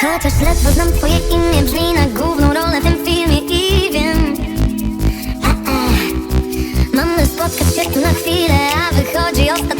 Chociaż ledwo znam twoje imię Brzmi na główną rolę w tym filmie I wiem e, e. Mamy spotkać się tu na chwilę A wychodzi ostatni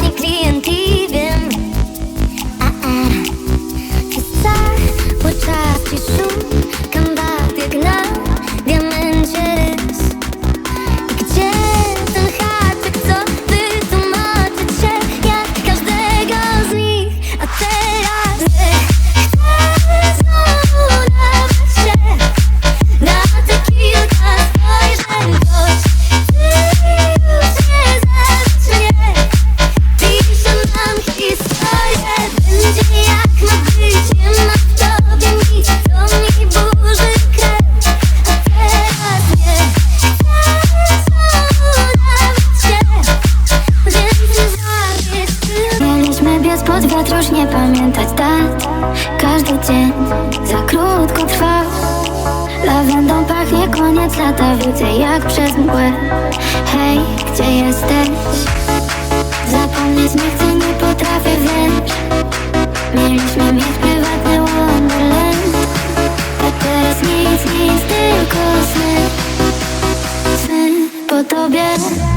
Czas pod wiatr już nie pamiętać dat Każdy dzień za krótko trwa. Lawendą pachnie koniec lata Widzę jak przez mgłę. Hej, gdzie jesteś? Zapomnieć nie chcę, nie potrafię, wiesz Mieliśmy mieć prywatny wonderland. A teraz nic, nic, tylko sny. Sny po tobie.